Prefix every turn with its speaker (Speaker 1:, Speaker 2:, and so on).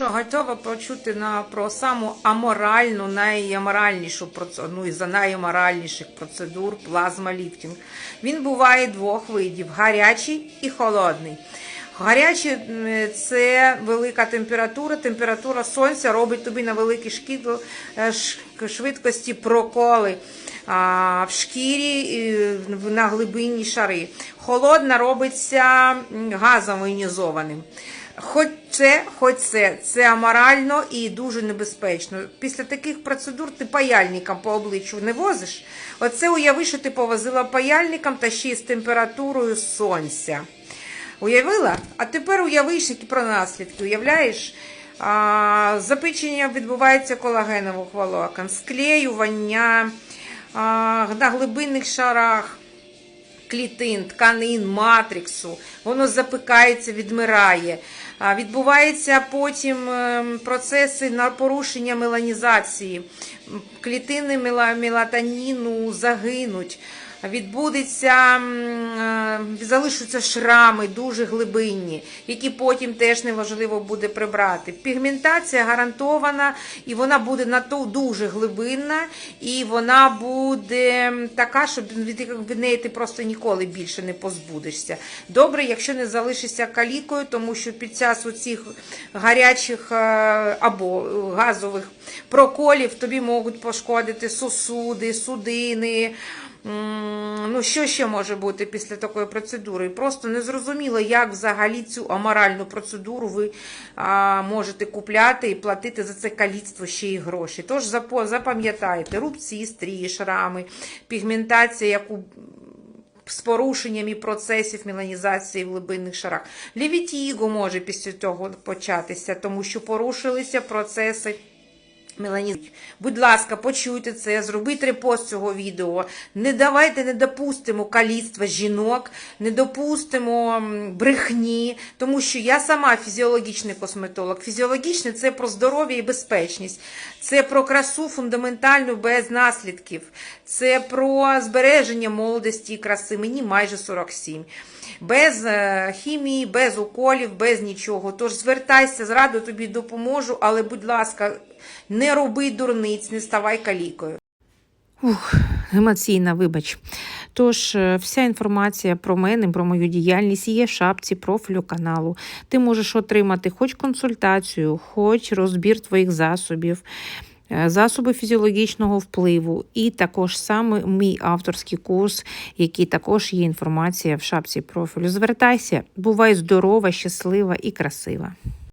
Speaker 1: Що готова почути на про саму аморальну, найаморальнішу ну і за найаморальніших процедур плазмаліфтинг. Він буває двох видів: гарячий і холодний. Гарячий це велика температура. Температура сонця робить тобі на великій шкіду, е, швидкості проколи в шкірі на глибинні шари. Холодна робиться газом іонізованим. Хоч це, хоч це, це аморально і дуже небезпечно. Після таких процедур ти паяльником по обличчю не возиш. Оце уяви, що ти повозила паяльником та ще й з температурою сонця. Уявила? А тепер уяви ще які про наслідки. Уявляєш? А, запечення відбувається колагенових волокон, склеювання а, на глибинних шарах клітин, тканин, матриксу, воно запикається, відмирає. Відбуваються потім ем, процеси на порушення меланізації, клітини мела- мелатоніну загинуть. Відбудеться, е, залишаться шрами дуже глибинні, які потім теж неважливо буде прибрати. Пігментація гарантована, і вона буде на то дуже глибинна, і вона буде така, що від, неї ти просто ніколи більше не позбудешся. Добре, якщо не залишишся калікою, тому що під час оцих гарячих е, або газових проколів тобі можуть пошкодити сосуди, судини. Ну, що ще може бути після такої процедури? Просто не зрозуміло, як взагалі цю аморальну процедуру ви а, можете купляти і платити за це каліцтво ще й гроші. Тож запам'ятайте, рубці, стрії, шрами, пігментація, яку з порушеннями процесів меланізації в глибинних шарах. Лівітіго може після цього початися, тому що порушилися процеси. Меланізації. Будь ласка, почуйте це, зробіть репост цього відео. Не давайте, не допустимо каліцтва жінок, не допустимо брехні, тому що я сама фізіологічний косметолог. Фізіологічний це про здоров'я і безпечність, це про красу фундаментальну без наслідків, це про збереження молодості і краси. Мені майже 47. Без е, хімії, без уколів, без нічого. Тож звертайся, з тобі допоможу, але, будь ласка, не роби дурниць, не ставай калікою.
Speaker 2: Ух, емоційна, вибач. Тож, е, вся інформація про мене, про мою діяльність є в шапці профілю каналу. Ти можеш отримати хоч консультацію, хоч розбір твоїх засобів, е, засоби фізіологічного впливу, і також саме мій авторський курс, який також є інформація в шапці профілю. Звертайся, бувай здорова, щаслива і красива.